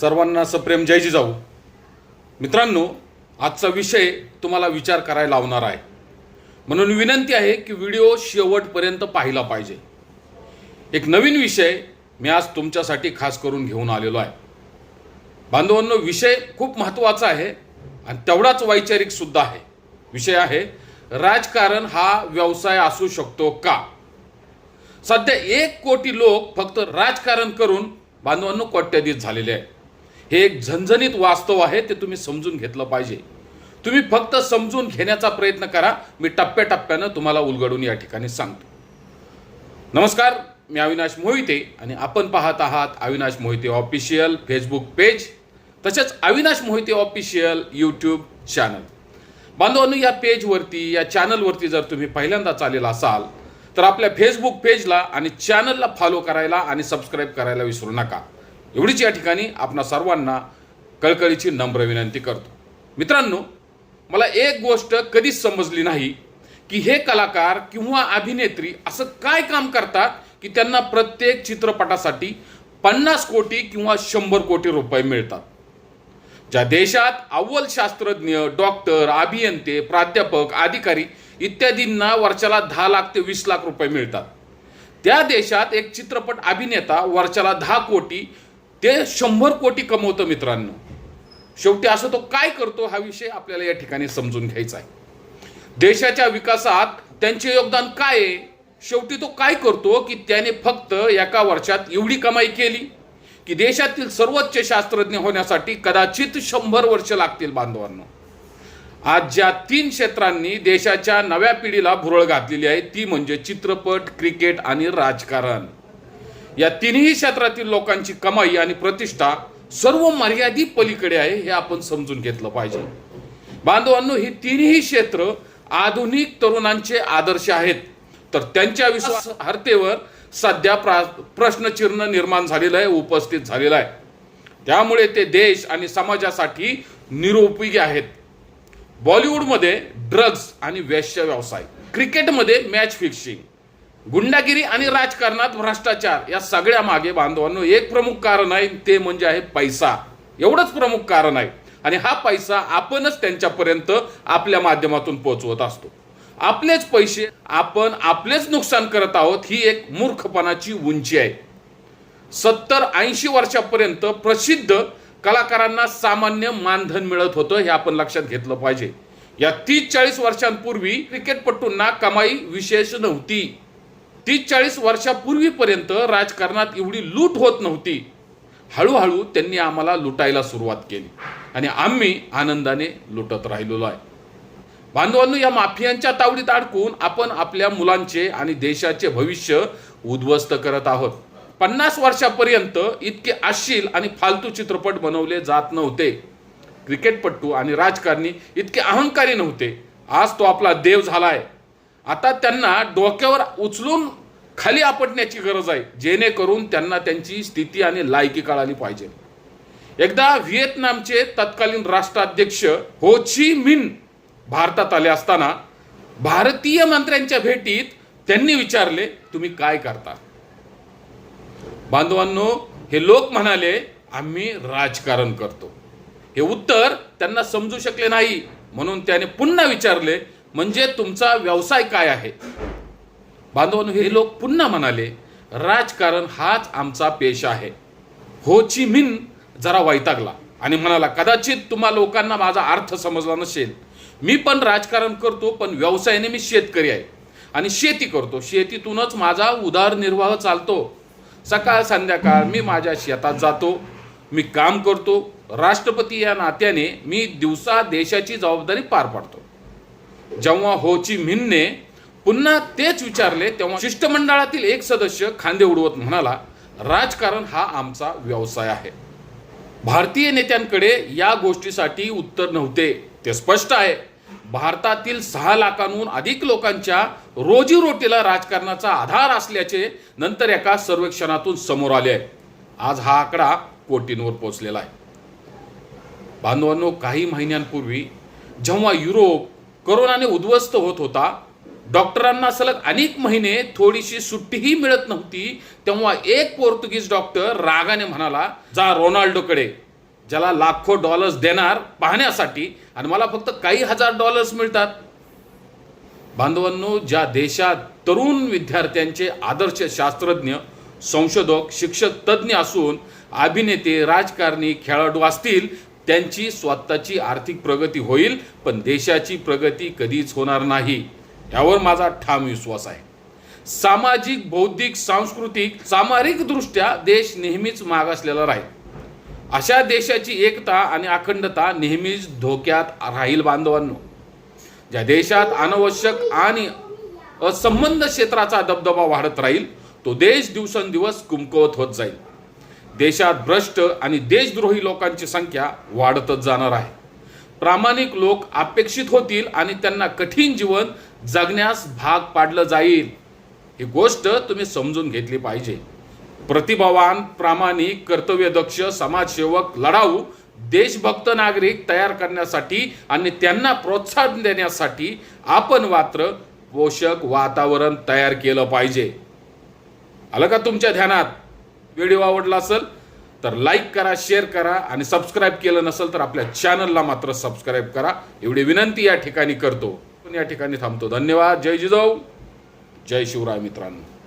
सर्वांना सप्रेम जय जिजाऊ. मित्रांनो आजचा विषय तुम्हाला विचार करायला लावणार आहे. म्हणून विनंती आहे की व्हिडिओ शेवटपर्यंत पाहिला पाहिजे. एक नवीन विषय मी आज तुमच्यासाठी खास करून घेऊन आलेलो आहे. बांधवांनो विषय खूप महत्त्वाचा आहे आणि तेवढाच वैचारिकसुद्धा आहे. विषय आहे राजकारण हा व्यवसाय असू शकतो का? सध्या एक कोटी लोक फक्त राजकारण करून बांधवांनो कोट्याधीश झालेले आहे हे एक झणझणीत वास्तव आहे ते तुम्ही समजून घेतलं पाहिजे. तुम्ही फक्त समजून घेण्याचा प्रयत्न करा. मी टप्प्याटप्प्यानं तुम्हाला उलगडून या ठिकाणी सांगतो. नमस्कार मी अविनाश मोहिते आणि आपण पाहत आहात Avinash Mohite official Facebook page तसेच Avinash Mohite official YouTube channel. बांधवांनो या पेजवरती या चॅनलवरती जर तुम्ही पहिल्यांदा चालेला असाल तर आपल्या फेसबुक पेजला आणि चॅनलला फॉलो करायला आणि सबस्क्राईब करायला विसरू नका. एवढीच या ठिकाणी आपणा सर्वांना कळकळीची नम्र विनंती करतो. मित्रांनो मला एक गोष्ट कधीच समजली नाही की हे कलाकार किंवा अभिनेत्री असं काय काम करतात की त्यांना प्रत्येक चित्रपटासाठी पन्नास कोटी किंवा शंभर कोटी रुपये मिळतात. ज्या देशात अव्वल शास्त्रज्ञ डॉक्टर अभियंते प्राध्यापक अधिकारी इत्यादींना वर्षाला दहा लाख ते वीस लाख रुपये मिळतात. त्या देशात एक चित्रपट अभिनेता वर्षाला दहा कोटी ते शंभर कोटी कमवतं मित्रांनो. शेवटी असं तो काय करतो हा विषय आपल्याला या ठिकाणी समजून घ्यायचा आहे. देशाच्या विकासात त्यांचे योगदान काय आहे? शेवटी तो काय करतो की त्याने फक्त एका वर्षात एवढी कमाई केली की देशातील सर्वोच्च शास्त्रज्ञ होण्यासाठी कदाचित शंभर वर्ष लागतील बांधवांनो. आज ज्या तीन क्षेत्रांनी देशाच्या नव्या पिढीला भुरळ घातलेली आहे ती म्हणजे चित्रपट क्रिकेट आणि राजकारण. या तिन्ही क्षेत्रातील लोकांची कमाई आणि प्रतिष्ठा सर्व मर्यादित पलीकडे आहे हे आपण समजून घेतलं पाहिजे. बांधवांनो ही तिन्ही क्षेत्र आधुनिक तरुणांचे आदर्श आहेत. तर त्यांच्या विश्वासार्हतेवर सध्या प्रा प्रश्नचिन्ह निर्माण झालेलं आहे उपस्थित झालेलं आहे. त्यामुळे ते देश आणि समाजासाठी निरुपयोगी आहेत. बॉलिवूडमध्ये ड्रग्ज आणि वेश्य व्यवसाय. क्रिकेटमध्ये मॅच फिक्सिंग गुंडागिरी आणि राजकारणात भ्रष्टाचार या सगळ्या मागे बांधवांनो एक प्रमुख कारण आहे ते म्हणजे आहे पैसा. एवढंच प्रमुख कारण आहे. आणि हा पैसा आपणच त्यांच्यापर्यंत आपल्या माध्यमातून पोहोचवत असतो. आपलेच पैसे आपण आपलेच नुकसान करत आहोत ही एक मूर्खपणाची उंची आहे. सत्तर ऐंशी वर्षापर्यंत प्रसिद्ध कलाकारांना सामान्य मानधन मिळत होतं हे आपण लक्षात घेतलं पाहिजे. या तीस चाळीस वर्षांपूर्वी क्रिकेटपटूंना कमाई विशेष नव्हती. तीस चाळीस वर्षापूर्वीपर्यंत राजकारणात एवढी लूट होत नव्हती. हळूहळू त्यांनी आम्हाला लुटायला सुरुवात केली आणि आम्ही आनंदाने लुटत राहिलेलो आहे. बांधवांनो या माफियांच्या तावडीत अडकून आपण आपल्या मुलांचे आणि देशाचे भविष्य उद्ध्वस्त करत आहोत. पन्नास वर्षापर्यंत इतके अश्लील आणि फालतू चित्रपट बनवले जात नव्हते. क्रिकेटपट्टू आणि राजकारणी इतके अहंकारी नव्हते. आज तो आपला देव झाला आहे आता त्यांना डोक्यावर उचलून खाली आपटण्याची गरज आहे. जेणेकरून त्यांना त्यांची स्थिती आणि लायकी कळाली पाहिजे. एकदा व्हिएतनामचे तत्कालीन राष्ट्राध्यक्ष हो ची मिन भारतात आले असताना भारतीय मंत्र्यांच्या भेटीत त्यांनी विचारले तुम्ही काय करता? बांधवांनो हे लोक म्हणाले आम्ही राजकारण करतो. हे उत्तर त्यांना समजू शकले नाही. म्हणून त्याने पुन्हा विचारले म्हणजे तुमचा व्यवसाय काय आहे? बांधवांनो हे लोक पुन्हा म्हणाले राजकारण हाच आमचा पेशा आहे. हो ची मिन जरा वैतागला आणि म्हणाला कदाचित तुम्हा लोकांना माझा अर्थ समजला नसेल. मी पण राजकारण करतो पण व्यवसायाने मी शेतकरी आहे आणि शेती करतो. शेतीतूनच माझा उदरनिर्वाह चालतो. सकाळ संध्याकाळ मी माझ्या शेतात जातो मी काम करतो. राष्ट्रपती या नात्याने मी दिवसा देशाची जबाबदारी पार पाडतो. जेव्हा होची मिनने पुन्हा तेच विचारले तेव्हा शिष्टमंडळातील एक सदस्य खांदे उडवत म्हणाला राजकारण हा आमचा व्यवसाय आहे. भारतीय नेत्यांकडे या गोष्टीसाठी उत्तर नव्हते. ते स्पष्ट आहे. भारतातील सहा लाखांहून अधिक लोकांच्या रोजीरोटीला राजकारणाचा आधार असल्याचे नंतर एका सर्वेक्षणातून समोर आले आहे. आज हा आकडा कोटींवर पोहोचलेला आहे. बांधवांनो काही महिन्यांपूर्वी जेव्हा युरोप कोरोनाने उद्ध्वस्त होत होता. डॉक्टरांना सलग अनेक महिने थोडीशी सुट्टीही मिळत नव्हती. तेव्हा एक पोर्तुगीज डॉक्टर रागाने म्हणाला जा रोनाल्डोकडे. ज्याला लाखो डॉलर्स देणार पाहण्यासाठी. आणि मला फक्त काही हजार डॉलर्स मिळतात. बांधवांनो ज्या देशात तरुण विद्यार्थ्यांचे आदर्श शास्त्रज्ञ संशोधक शिक्षक तज्ज्ञ असून अभिनेते राजकारणी खेळाडू असतील त्यांची स्वतःची आर्थिक प्रगती होईल पण देशाची प्रगती कधीच होणार नाही. यावर माझा ठाम विश्वास आहे. सामाजिक बौद्धिक सांस्कृतिक सामरिकदृष्ट्या देश नेहमीच मागासलेला राहील. अशा देशाची एकता आणि अखंडता नेहमीच धोक्यात राहील बांधवांनो. ज्या देशात अनावश्यक आणि असंबंध क्षेत्राचा दबदबा वाढत राहील तो देश दिवसेंदिवस कुमकवत होत जाईल. देशात भ्रष्ट आणि देशद्रोही लोकांची संख्या वाढतच जाणार आहे. प्रामाणिक लोक अपेक्षित होतील आणि त्यांना कठीण जीवन जगण्यास भाग पाडलं जाईल. ही गोष्ट तुम्ही समजून घेतली पाहिजे. प्रतिभावान प्रामाणिक कर्तव्यदक्ष समाजसेवक लढाऊ देशभक्त नागरिक तयार करण्यासाठी आणि त्यांना प्रोत्साहन देण्यासाठी आपण मात्र पोषक वातावरण तयार केलं पाहिजे. आलं का तुमच्या ध्यानात? व्हिडिओ आवडला असेल तर लाईक करा शेअर करा आणि सबस्क्राईब केलं नसेल तर आपल्या चॅनलला मात्र सबस्क्राईब करा. एवढी विनंती या ठिकाणी करतो. पण या ठिकाणी थांबतो. धन्यवाद. जय जिजाऊ. जय शिवराय मित्रांनो.